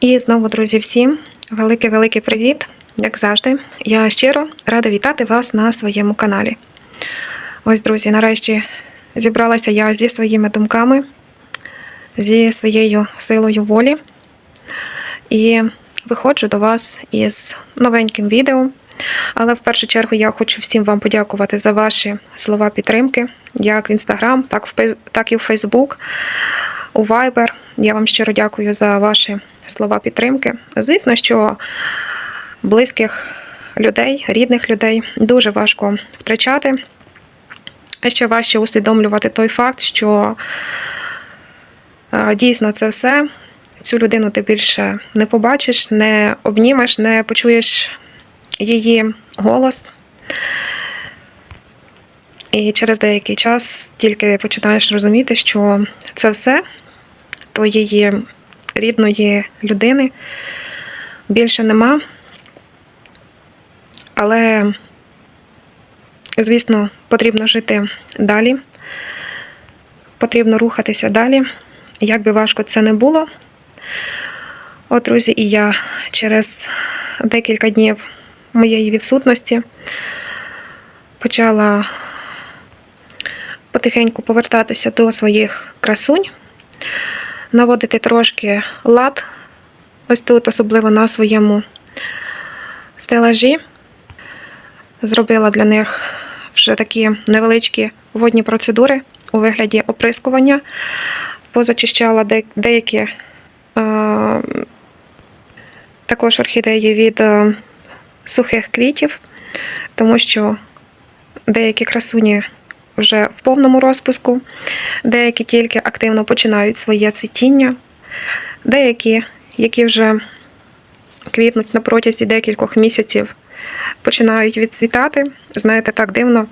І знову, друзі, всім великий-великий привіт, як завжди. Я щиро рада вітати вас на своєму каналі. Ось, друзі, нарешті зібралася я зі своїми думками, зі своєю силою волі. І виходжу до вас із новеньким відео. Але в першу чергу я хочу всім вам подякувати за ваші слова підтримки, як в Інстаграм, так і в Фейсбук, у Viber. Я вам щиро дякую за ваші слова підтримки. Звісно, що близьких людей, рідних людей дуже важко втрачати. А ще важче усвідомлювати той факт, що е, дійсно це все. Цю людину ти більше не побачиш, не обнімеш, не почуєш її голос. І через деякий час тільки починаєш розуміти, що це все твоєї рідної людини більше нема. Але, звісно, потрібно жити далі, потрібно рухатися далі, як би важко це не було. От, друзі, і я через декілька днів моєї відсутності почала потихеньку повертатися до своїх красунь, наводити трошки лад, ось тут, особливо на своєму стелажі. Зробила для них вже такі невеличкі водні процедури у вигляді оприскування, позачищала деякі е, також орхідеї від е, сухих квітів, тому що деякі красуні вже в повному розпуску, деякі тільки активно починають своє цвітіння, деякі, які вже квітнуть на протязі декількох місяців, починають відцвітати. Знаєте, так дивно,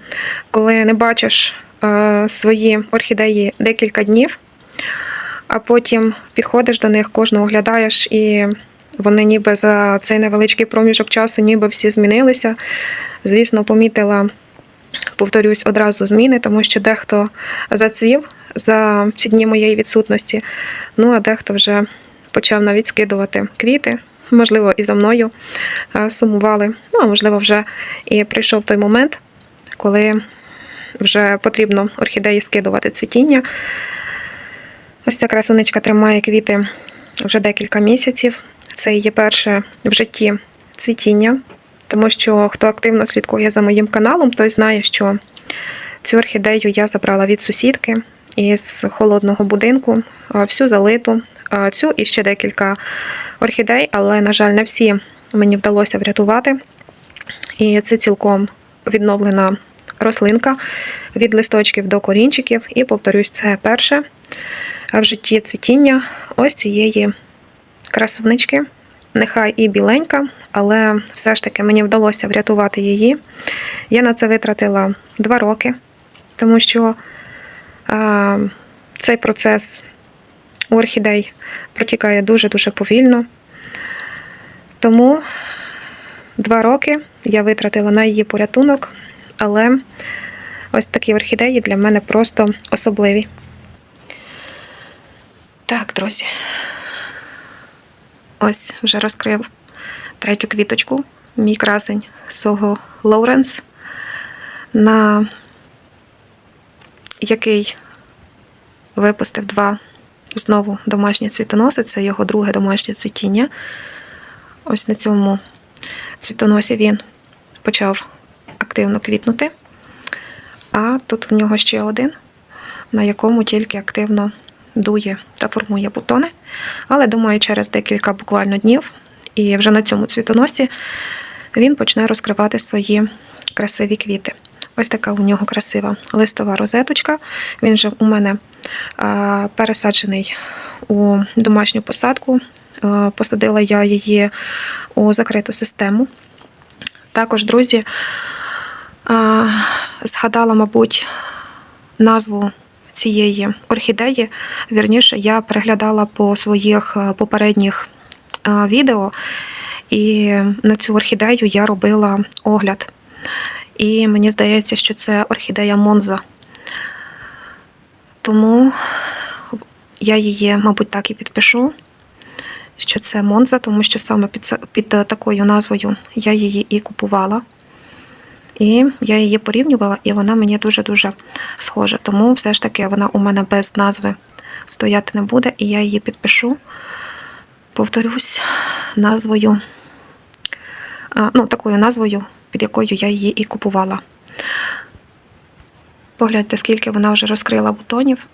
коли не бачиш е, свої орхідеї декілька днів, а потім підходиш до них, кожного оглядаєш, і вони ніби за цей невеличкий проміжок часу, ніби всі змінилися. Звісно, помітила, повторюсь, одразу зміни, тому що дехто зацвів за ці дні моєї відсутності, ну а дехто вже почав навіть скидувати квіти. Можливо, і за мною е, сумували. Ну, а можливо, вже і прийшов той момент, коли вже потрібно орхідеї скидувати цвітіння. Ось ця красунечка тримає квіти вже декілька місяців. Це її перше в житті цвітіння, тому що хто активно слідкує за моїм каналом, той знає, що цю орхідею я забрала від сусідки із холодного будинку, всю залиту, цю і ще декілька орхідей, але, на жаль, не всі мені вдалося врятувати. І це цілком відновлена рослинка від листочків до корінчиків. І повторюсь, це перше в житті цвітіння ось цієї красивнички. Нехай і біленька, але все ж таки мені вдалося врятувати її. Я на це витратила два роки, тому що а, цей процес орхідей протікає дуже-дуже повільно. Тому два роки я витратила на її порятунок, але ось такі орхідеї для мене просто особливі. Так, друзі. Ось вже розкрив третю квіточку, мій красень Сого Лоуренс, на який випустив два знову домашні цвітоноси. Це його друге домашнє цвітіння. Ось на цьому цвітоносі він почав активно квітнути. А тут в нього ще один, на якому тільки активно дує та формує бутони. Але думаю, через декілька буквально днів, і вже на цьому цвітоносі він почне розкривати свої красиві квіти. Ось така у нього красива листова розеточка. Він вже у мене пересаджений у домашню посадку. А, Посадила я її у закриту систему. Також, друзі, згадала, мабуть, назву цієї орхідеї. Вірніше, я переглядала по своїх е, попередніх е, відео, і на цю орхідею я робила огляд. І мені здається, що це орхідея Монза. Тому я її, мабуть, так і підпишу. що це Монза, тому що саме під, під е, такою назвою я її і купувала. І я її порівнювала, і вона мені дуже-дуже схожа. Тому все ж таки вона у мене без назви стояти не буде, і я її підпишу, повторюсь, назвою, ну, такою назвою, під якою я її і купувала. Погляньте, скільки вона вже розкрила бутонів,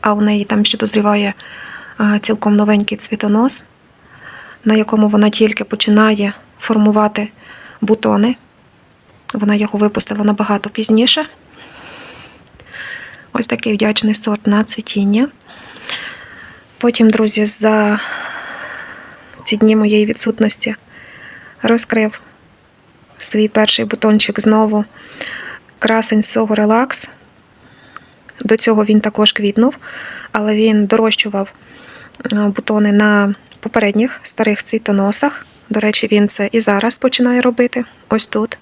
а у неї там ще дозріває цілком новенький цвітонос, на якому вона тільки починає формувати бутони. Вона його випустила набагато пізніше. Ось такий вдячний сорт на цвітіння. Потім, друзі, за ці дні моєї відсутності розкрив свій перший бутончик знову красень Сого Релакс. До цього він також квітнув, але він дорощував е, бутони на попередніх старих цвітоносах. До речі, він це і зараз починає робити. Ось тут.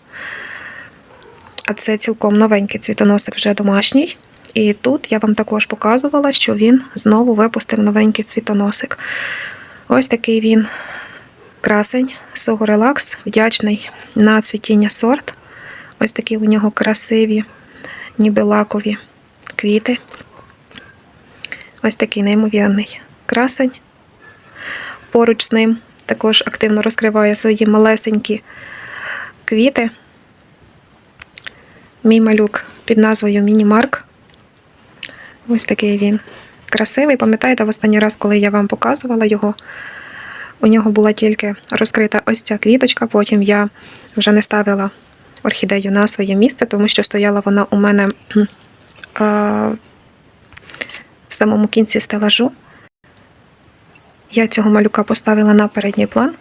А це цілком новенький цвітоносик, вже домашній. І тут я вам також показувала, що він знову випустив новенький цвітоносик. Ось такий він красень, Сого Релакс, вдячний на цвітіння сорт. Ось такі у нього красиві, ніби лакові квіти. Ось такий неймовірний красень. Поруч з ним також активно розкриває свої малесенькі квіти. Мій малюк під назвою Міні-Марк. Ось такий він красивий. Пам'ятаєте, в останній раз, коли я вам показувала його, у нього була тільки розкрита ось ця квіточка, потім я вже не ставила орхідею на своє місце, тому що стояла вона у мене а, в самому кінці стелажу. Я цього малюка поставила на передній план,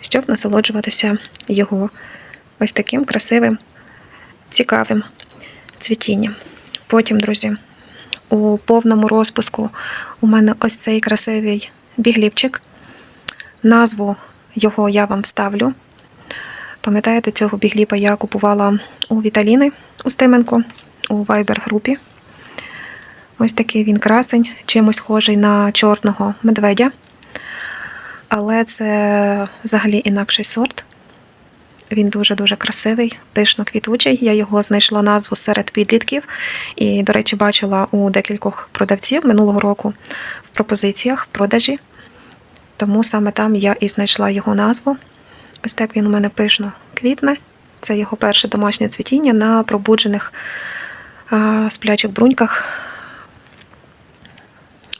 щоб насолоджуватися його ось таким красивим, цікавим цвітінням. Потім, друзі, у повному розпуску у мене ось цей красивий бігліпчик. Назву його я вам вставлю. Пам'ятаєте, цього бігліпа я купувала у Віталіни у Стименко у Viber-групі. Ось такий він красень, чимось схожий на чорного медведя. Але це взагалі інакший сорт. Він дуже-дуже красивий, пишно квітучий. Я його знайшла назву серед підлітків. І, до речі, бачила у декількох продавців минулого року в пропозиціях, в продажі. Тому саме там я і знайшла його назву. Ось так він у мене пишно квітне. Це його перше домашнє цвітіння на пробуджених сплячих бруньках.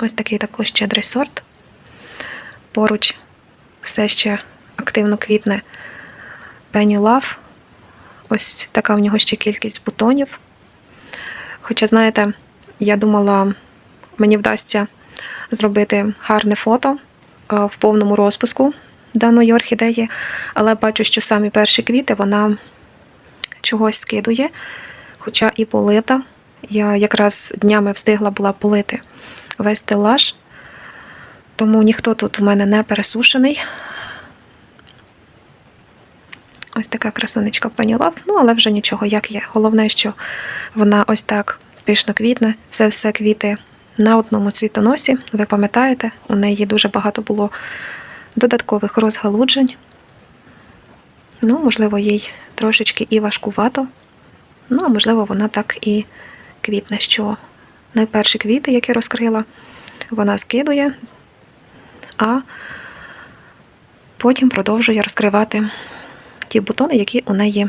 Ось такий також щедрий сорт. Поруч все ще активно квітне Penny Love. Ось така в нього ще кількість бутонів. Хоча, знаєте, я думала, мені вдасться зробити гарне фото е, в повному розпуску даної орхідеї, але бачу, що самі перші квіти вона чогось скидує, хоча і полита. Я якраз днями встигла була полити весь стелаж, тому ніхто тут у мене не пересушений. Ось така красунечка пані Лав, ну але вже нічого, як є. Головне, що вона ось так пишно квітне. Це все квіти на одному цвітоносі. Ви пам'ятаєте, у неї дуже багато було додаткових розгалуджень. Ну, можливо, їй трошечки і важкувато. Ну, а можливо, вона так і квітне, що найперші квіти, які розкрила, вона скидує, а потім продовжує розкривати ті бутони, які у неї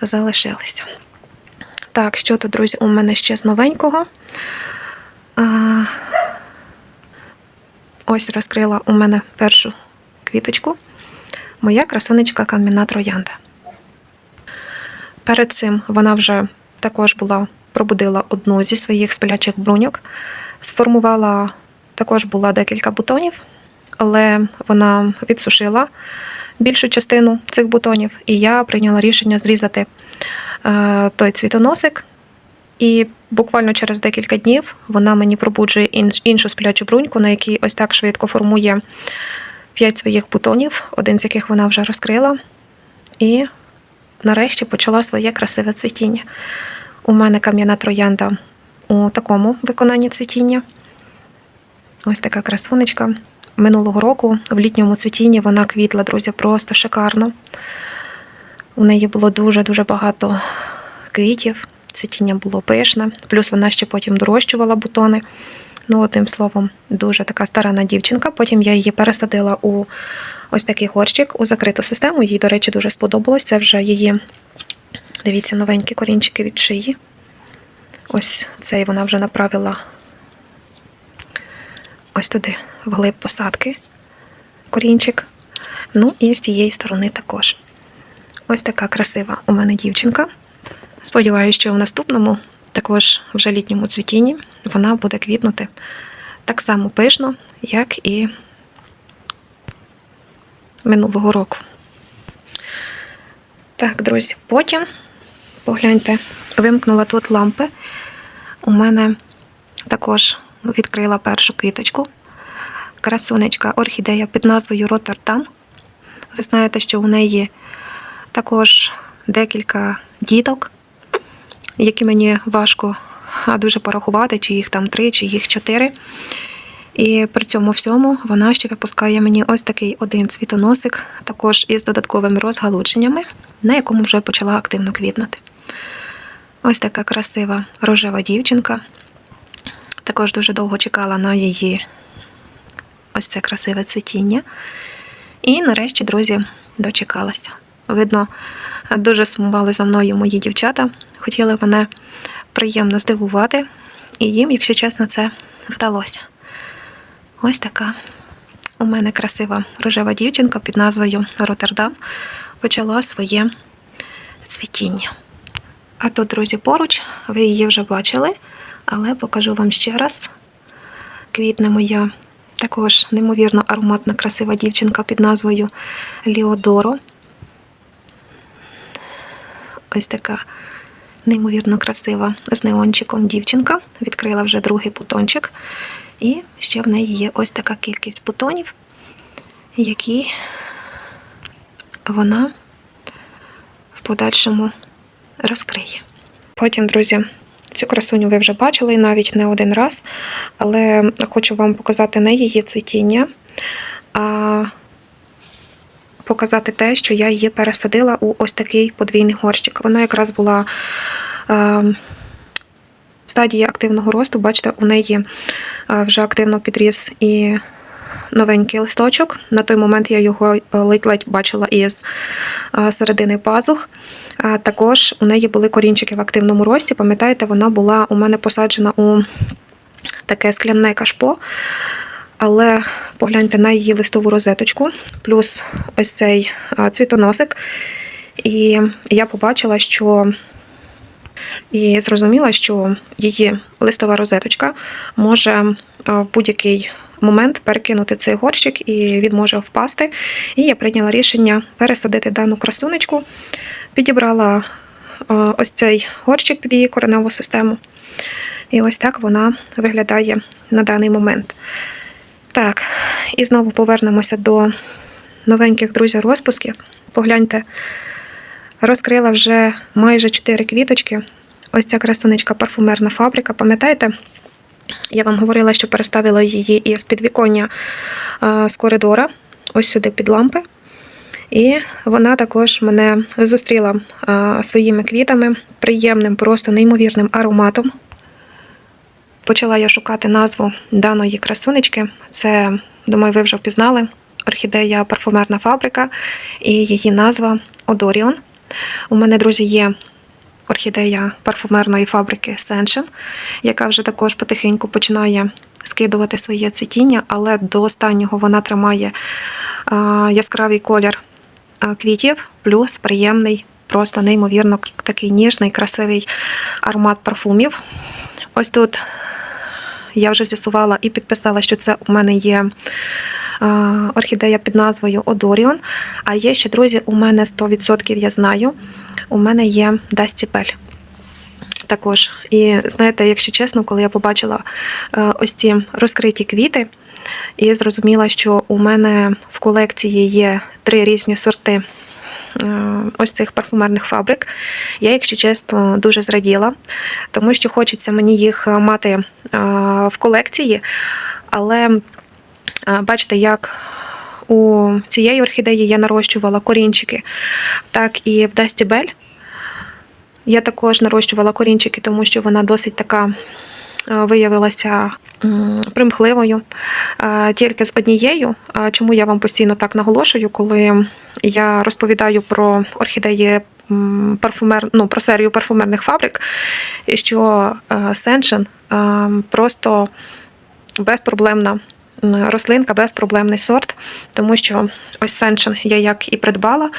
залишилися. Так, що тут, друзі, у мене ще з новенького. А, ось розкрила у мене першу квіточку. Моя красунечка кам'яна троянда. Перед цим вона вже також була пробудила одну зі своїх спалячих бруньок, сформувала також була декілька бутонів, але вона відсушила більшу частину цих бутонів, і я прийняла рішення зрізати е, той цвітоносик. І буквально через декілька днів вона мені пробуджує іншу сплячу бруньку, на якій ось так швидко формує 5 своїх бутонів, один з яких вона вже розкрила. І нарешті почала своє красиве цвітіння. У мене кам'яна троянда у такому виконанні цвітіння. Ось така красунечка. Минулого року в літньому цвітінні вона квітла, друзі, просто шикарно. У неї було дуже-дуже багато квітів, цвітіння було пишне, плюс вона ще потім дорощувала бутони. Ну, одним словом, дуже така старана дівчинка. Потім я її пересадила у ось такий горщик у закриту систему. Їй, до речі, дуже сподобалось. Це вже її, дивіться, новенькі корінчики від шиї. Ось цей вона вже направила ось туди, вглиб посадки, корінчик. Ну і з цієї сторони також. Ось така красива у мене дівчинка. Сподіваюся, що в наступному, також вже літньому цвітінні, вона буде квітнути так само пишно, як і минулого року. Так, друзі, потім погляньте, вимкнула тут лампи. У мене також відкрила першу квіточку. Красунечка орхідея під назвою Роттердам. Ви знаєте, що у неї також декілька діток, які мені важко дуже порахувати, чи їх там три, чи їх чотири. І при цьому всьому вона ще випускає мені ось такий один цвітоносик, також із додатковими розгалученнями, на якому вже почала активно квітнути. Ось така красива рожева дівчинка. Також дуже довго чекала на її ось це красиве цвітіння. І нарешті, друзі, дочекалася. Видно, дуже сумували за мною мої дівчата, хотіли мене приємно здивувати, і їм, якщо чесно, це вдалося. Ось така у мене красива рожева дівчинка під назвою Роттердам почала своє цвітіння. А тут, друзі, поруч, ви її вже бачили, але покажу вам ще раз. Квітне моя також неймовірно ароматна красива дівчинка під назвою Ліодоро. Ось така неймовірно красива з неончиком дівчинка. Відкрила вже другий бутончик. І ще в неї є ось така кількість бутонів, які вона в подальшому розкриє. Потім, друзі, цю красуню ви вже бачили навіть не один раз, але хочу вам показати не її цвітіння, а показати те, що я її пересадила у ось такий подвійний горщик. Вона якраз була е, в стадії активного росту, бачите, у неї е, вже активно підріс і новенький листочок. На той момент я його е, ледь-ледь бачила із е, середини пазух. Також у неї були корінчики в активному рості. Пам'ятаєте, вона була у мене посаджена у таке скляне кашпо. Але погляньте на її листову розеточку, плюс ось цей цвітоносик. І я побачила, що і зрозуміла, що її листова розеточка може в будь-який момент перекинути цей горщик і він може впасти. І я прийняла рішення пересадити дану красунечку, підібрала ось цей горщик під її кореневу систему. І ось так вона виглядає на даний момент. Так, і знову повернемося до новеньких друзів розпусків. Погляньте, розкрила вже майже 4 квіточки. Ось ця красунечка парфумерна фабрика. Пам'ятаєте? Я вам говорила, що переставила її із підвіконня а, з коридора, ось сюди під лампи. І вона також мене зустріла своїми квітами, приємним, просто неймовірним ароматом. Почала я шукати назву даної красунечки. Це, думаю, ви вже впізнали. Орхідея парфумерна фабрика і її назва Одоріон. У мене, друзі, є орхідея парфумерної фабрики Сеншин, яка вже також потихеньку починає скидувати своє цвітіння, але до останнього вона тримає яскравий колір квітів, плюс приємний, просто неймовірно такий ніжний, красивий аромат парфумів. Ось тут я вже з'ясувала і підписала, що це у мене є орхідея під назвою Одоріон. А є ще, друзі, у мене 100% я знаю. У мене є Дастіпель. Також. І знаєте, якщо чесно, коли я побачила е, ось ці розкриті квіти, і зрозуміла, що у мене в колекції є три різні сорти е, ось цих парфумерних фабрик. Я, якщо чесно, дуже зраділа, тому що хочеться мені їх мати е, в колекції, але Бачите, як у цієї орхідеї я нарощувала корінчики, так і в Дасті Бель. Я також нарощувала корінчики, тому що вона досить така е, виявилася примхливою. Е, Тільки з однією, е, чому я вам постійно так наголошую, коли я розповідаю про орхідеї парфумер, ну, про серію парфумерних фабрик, що Сеншен просто безпроблемна рослинка, безпроблемний сорт, тому що ось Сеншен я як і придбала.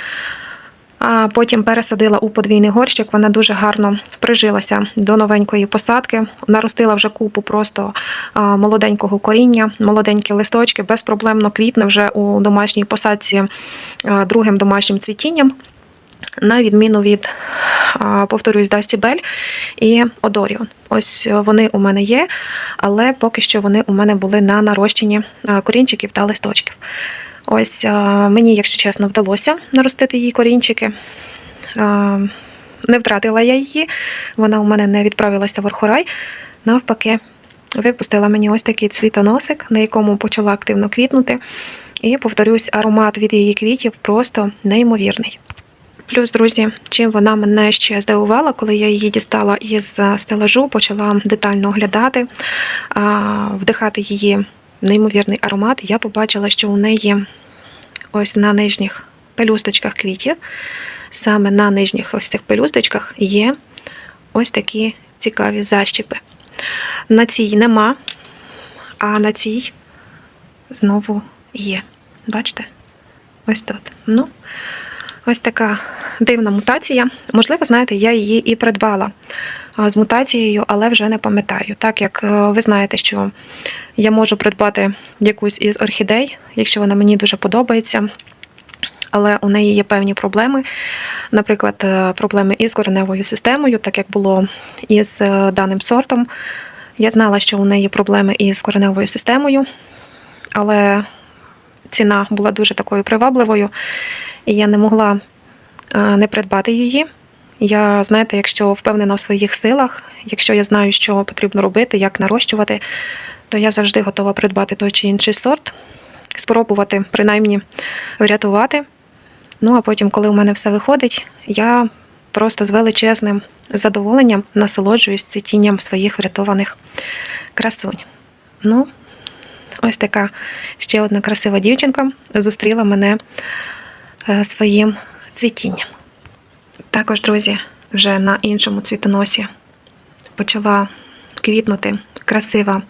А потім пересадила у подвійний горщик. Вона дуже гарно прижилася до новенької посадки. Наростила вже купу просто молоденького коріння, молоденькі листочки, безпроблемно квітне вже у домашній посадці другим домашнім цвітінням. На відміну від, повторюсь, Дасті Бель і Одоріон. Ось вони у мене є, але поки що вони у мене були на нарощенні корінчиків та листочків. Ось мені, якщо чесно, вдалося наростити її корінчики. Не втратила я її, вона у мене не відправилася в Орхорай. Навпаки, випустила мені ось такий цвітоносик, на якому почала активно квітнути. І повторюсь, аромат від її квітів просто неймовірний. Плюс, друзі, чим вона мене ще здивувала, коли я її дістала із е, стелажу, почала детально оглядати, вдихати її неймовірний аромат, я побачила, що у неї ось на нижніх пелюсточках квітів, саме на нижніх ось цих пелюсточках є ось такі цікаві защіпи. На цій нема, а на цій знову є. Бачите? Ось тут. Ну, ось така дивна мутація. Можливо, знаєте, я її і придбала з мутацією, але вже не пам'ятаю. Так як е, ви знаєте, що я можу придбати якусь із орхідей, якщо вона мені дуже подобається. Але у неї є певні проблеми, наприклад, е, проблеми із кореневою системою, так як було із е, даним сортом. Я знала, що у неї проблеми із кореневою системою, але ціна була дуже такою привабливою, і я не могла е, не придбати її. Я, знаєте, якщо впевнена в своїх силах, якщо я знаю, що потрібно робити, як нарощувати, то я завжди готова придбати той чи інший сорт, спробувати принаймні врятувати. Ну а потім, коли у мене все виходить, я просто з величезним задоволенням насолоджуюсь цвітінням своїх врятованих красунь. Ну, ось така ще одна красива дівчинка зустріла мене е, своїм цвітінням. Також, друзі, вже на іншому цвітоносі почала квітнути красива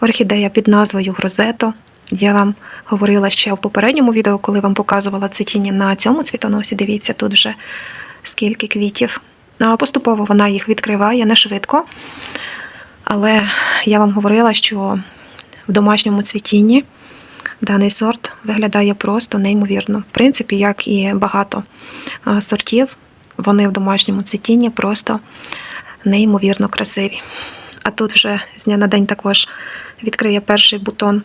орхідея під назвою Грозето. Я вам говорила ще в попередньому відео, коли вам показувала цвітіння на цьому цвітоносі. Дивіться, тут вже скільки квітів. Поступово вона їх відкриває не швидко. Але я вам говорила, що в домашньому цвітінні даний сорт виглядає просто неймовірно. В принципі, як і багато сортів, вони в домашньому цвітінні просто неймовірно красиві. А тут вже з дня на день також відкриє перший бутон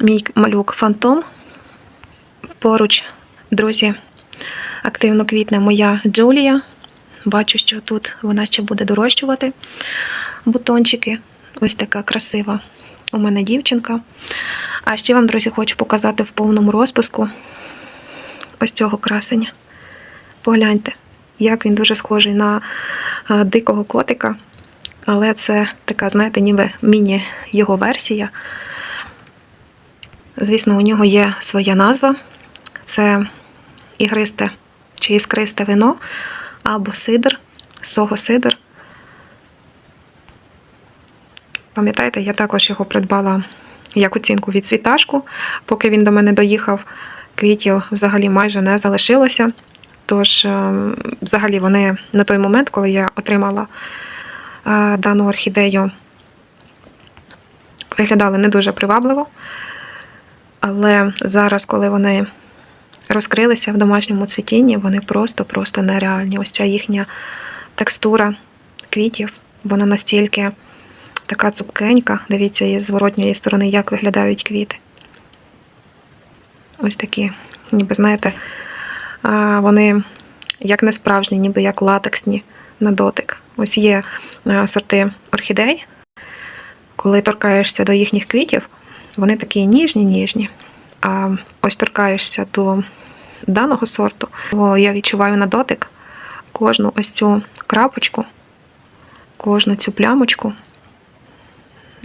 мій малюк Фантом. Поруч, друзі, активно квітне моя Джулія. Бачу, що тут вона ще буде дорощувати бутончики. Ось така красива у мене дівчинка. А ще вам, друзі, хочу показати в повному розпуску ось цього красення. Погляньте, як він дуже схожий на дикого котика. Але це така, знаєте, ніби міні його версія. Звісно, у нього є своя назва. Це ігристе чи іскристе вино або сидр, сого-сидр. Пам'ятаєте, я також його придбала як оцінку від світашку. Поки він до мене доїхав, квітів взагалі майже не залишилося. Тож, е, взагалі, вони на той момент, коли я отримала е, дану орхідею, виглядали не дуже привабливо. Але зараз, коли вони розкрилися в домашньому цвітінні, вони просто-просто нереальні. Ось ця їхня текстура квітів, вона настільки така цупкенька. Дивіться, із зворотньої сторони, як виглядають квіти. Ось такі, ніби, знаєте, вони як не справжні, ніби як латексні на дотик. Ось є сорти орхідей. Коли торкаєшся до їхніх квітів, вони такі ніжні-ніжні. А ось торкаєшся до даного сорту, то я відчуваю на дотик кожну ось цю крапочку, кожну цю плямочку.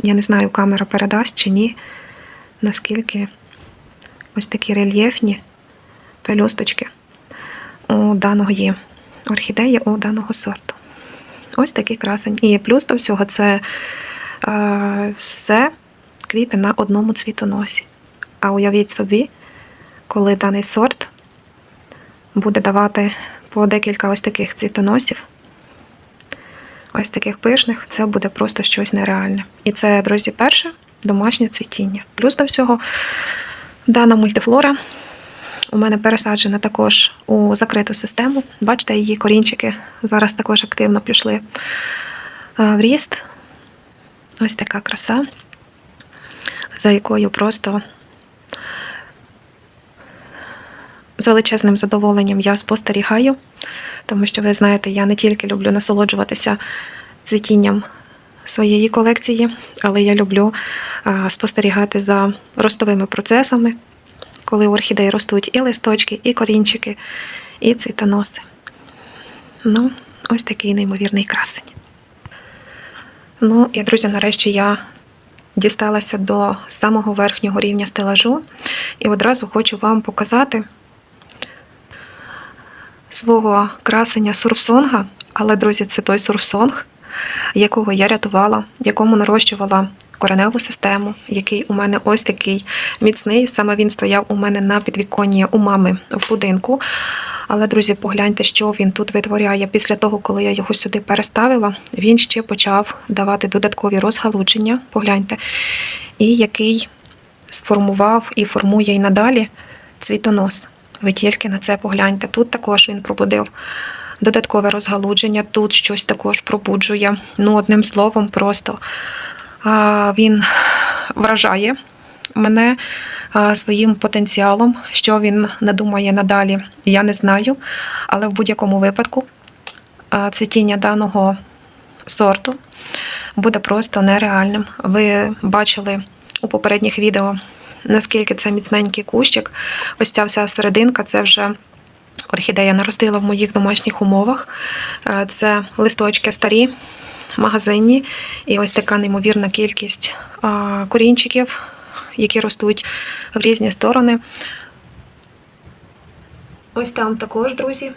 Я не знаю, камера передасть чи ні, наскільки ось такі рельєфні пелюсточки у даної орхідеї, у даного сорту. Ось такий красень. І плюс до всього це е, все квіти на одному цвітоносі. А уявіть собі, коли даний сорт буде давати по декілька ось таких цвітоносів, ось таких пишних, це буде просто щось нереальне. І це, друзі, перше домашнє цвітіння. Плюс до всього, дана мультифлора у мене пересаджена також у закриту систему. Бачите, її корінчики зараз також активно пішли е, в ріст. Ось така краса, за якою просто з величезним задоволенням я спостерігаю, тому що ви знаєте, я не тільки люблю насолоджуватися цвітінням своєї колекції, але я люблю спостерігати за ростовими процесами, коли у орхідеї ростуть і листочки, і корінчики, і цвітоноси. Ну, ось такий неймовірний красень. Ну і, друзі, нарешті я дісталася до самого верхнього рівня стелажу і одразу хочу вам показати свого красення сурфсонга, але, друзі, це той сурфсонг, якого я рятувала, якому нарощувала кореневу систему, який у мене ось такий міцний. Саме він стояв у мене на підвіконні у мами в будинку. Але, друзі, погляньте, що він тут витворяє. Після того, коли я його сюди переставила, він ще почав давати додаткові розгалудження. Погляньте, і який сформував і формує і надалі цвітонос. Ви тільки на це погляньте. Тут також він пробудив додаткове розгалудження, тут щось також пробуджує. Ну, одним словом, просто він вражає мене своїм потенціалом, що він надумає надалі, я не знаю. Але в будь-якому випадку цвітіння даного сорту буде просто нереальним. Ви бачили у попередніх відео, наскільки це міцненький кущик. Ось ця вся серединка це вже орхідея наростила в моїх домашніх умовах. Е, Це листочки старі, магазинні, і ось така неймовірна кількість корінчиків, які ростуть в різні сторони. Ось там також, друзі.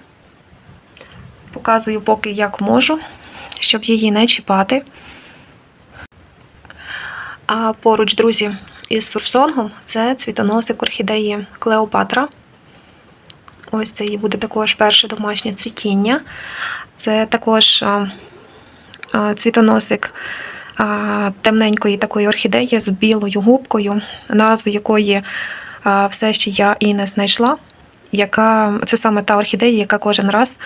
Показую поки як можу, щоб її не чіпати. А поруч, друзі, із сурфсонгом це цвітоносик орхідеї Клеопатра. Ось це її буде також перше домашнє цвітіння. Це також цвітоносик темненької такої орхідеї з білою губкою, назву якої все ще я і не знайшла. Яка, це саме та орхідея, яка кожен раз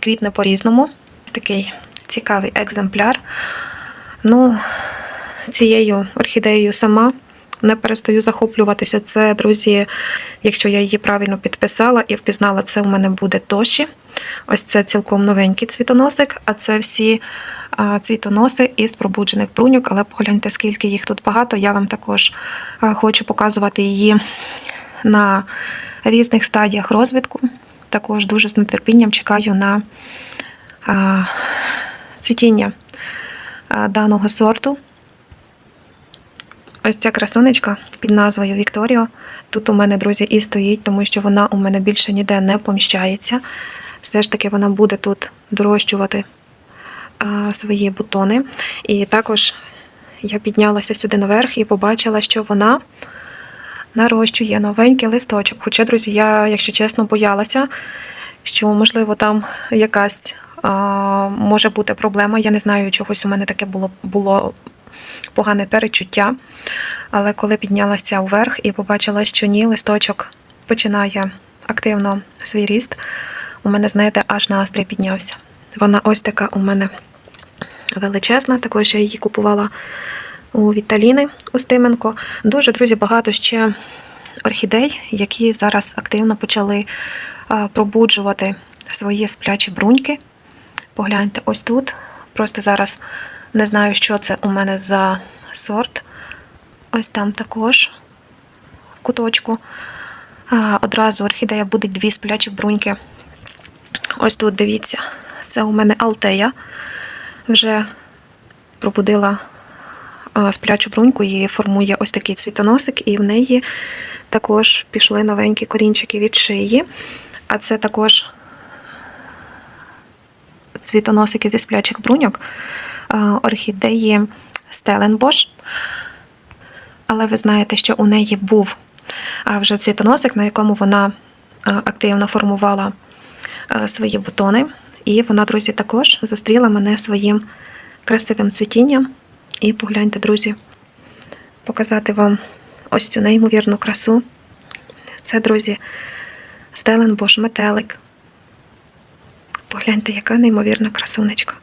квітне по-різному. Такий цікавий екземпляр. Ну, цією орхідеєю сама не перестаю захоплюватися. Це, друзі, якщо я її правильно підписала і впізнала, це у мене буде Тоші. Ось це цілком новенький цвітоносик, а це всі цвітоноси із пробуджених бруньок, але погляньте, скільки їх тут багато. Я вам також хочу показувати її на різних стадіях розвитку. Також дуже з нетерпінням чекаю на цвітіння даного сорту. Ось ця красунечка під назвою Вікторіо. Тут у мене, друзі, і стоїть, тому що вона у мене більше ніде не поміщається. Все ж таки вона буде тут дорощувати а, свої бутони. І також я піднялася сюди наверх і побачила, що вона нарощує новенький листочок. Хоча, друзі, я, якщо чесно, боялася, що, можливо, там якась а, може бути проблема. Я не знаю, чогось у мене таке було було погане перечуття. Але коли піднялася вверх і побачила, що ні, листочок починає активно свій ріст, у мене, знаєте, аж настрій піднявся. Вона ось така у мене величезна, також я її купувала у Віталіни Устименко. Дуже, друзі, багато ще орхідей, які зараз активно почали пробуджувати свої сплячі бруньки. Погляньте, ось тут. Просто зараз не знаю, що це у мене за сорт. Ось там також в куточку. Одразу орхідея буде дві сплячі бруньки. Ось тут дивіться, це у мене Алтея. Вже пробудила сплячу бруньку і формує ось такий цвітоносик, і в неї також пішли новенькі корінчики від шиї. А це також цвітоносики зі сплячих бруньок орхідеї Стеленбош. Але ви знаєте, що у неї був вже цвітоносик, на якому вона активно формувала свої бутони. І вона, друзі, також зустріла мене своїм красивим цвітінням. І погляньте, друзі, показати вам ось цю неймовірну красу. Це, друзі, Стеленбош, метелик. Погляньте, яка неймовірна красунечка.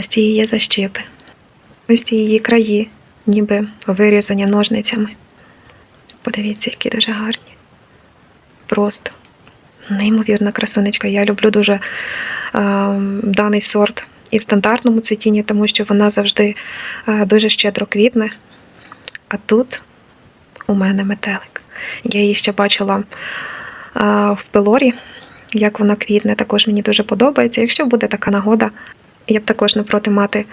Ось ці її защіпи. Ось ці її краї, ніби вирізані ножницями. Подивіться, які дуже гарні. Просто неймовірна красунечка. Я люблю дуже е, даний сорт і в стандартному цвітінні, тому що вона завжди е, дуже щедро квітне. А тут у мене метелик. Я її ще бачила е, в пилорі, як вона квітне. Також мені дуже подобається. Якщо буде така нагода, я б також не проти мати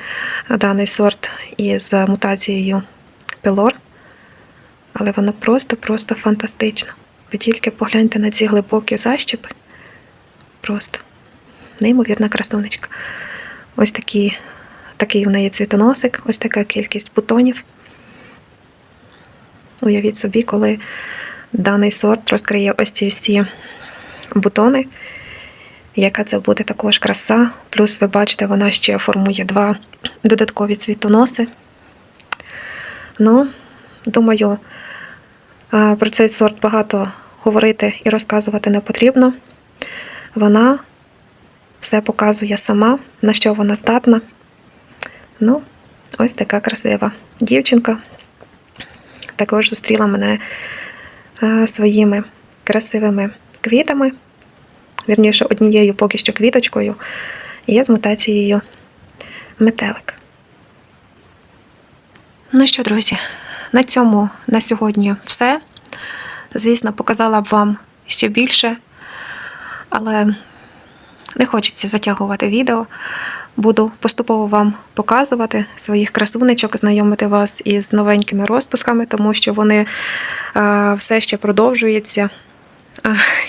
даний сорт із мутацією пилор. Але воно просто-просто фантастично. Ви тільки погляньте на ці глибокі защіпи. Просто неймовірна красунечка. Ось такі, такий у неї цвітоносик, ось така кількість бутонів. Уявіть собі, коли даний сорт розкриє ось ці всі бутони, яка це буде також краса. Плюс, ви бачите, вона ще формує два додаткові цвітоноси. Ну, думаю, про цей сорт багато говорити і розказувати не потрібно. Вона все показує сама, на що вона здатна. Ну, ось така красива дівчинка. Також зустріла мене своїми красивими квітами, вірніше, однією поки що квіточкою, і з мутацією метелик. Ну що, друзі, на цьому на сьогодні все. Звісно, показала б вам ще більше, але не хочеться затягувати відео. Буду поступово вам показувати своїх красунечок, знайомити вас із новенькими розпусками, тому що вони е, все ще продовжуються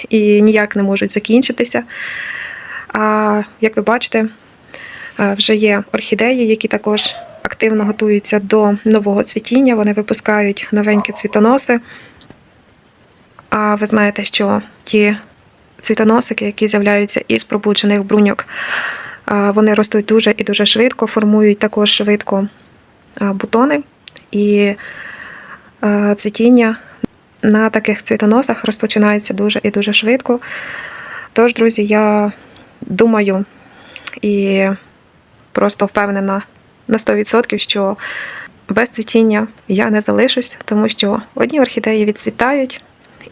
і ніяк не можуть закінчитися. А як ви бачите, вже є орхідеї, які також активно готуються до нового цвітіння. Вони випускають новенькі цвітоноси. А ви знаєте, що ті цвітоносики, які з'являються із пробуджених бруньок, вони ростуть дуже і дуже швидко, формують також швидко бутони. І цвітіння на таких цвітоносах розпочинається дуже і дуже швидко. Тож, друзі, я думаю і просто впевнена на 100%, що без цвітіння я не залишусь, тому що одні орхідеї відцвітають,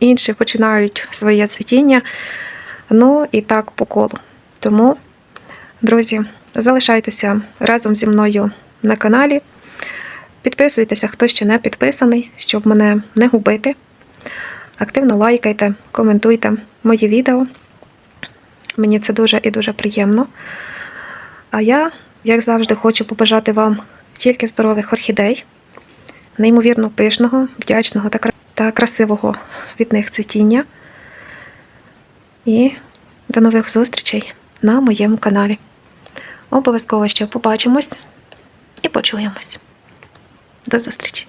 інші починають своє цвітіння. Ну і так по колу. Тому, друзі, залишайтеся разом зі мною на каналі. Підписуйтеся, хто ще не підписаний, щоб мене не губити. Активно лайкайте, коментуйте мої відео. Мені це дуже і дуже приємно. А я, як завжди, хочу побажати вам тільки здорових орхідей, неймовірно пишного, вдячного та красивого від них цвітіння. І до нових зустрічей на моєму каналі. Обов'язково ще побачимось і почуємось. До зустрічі!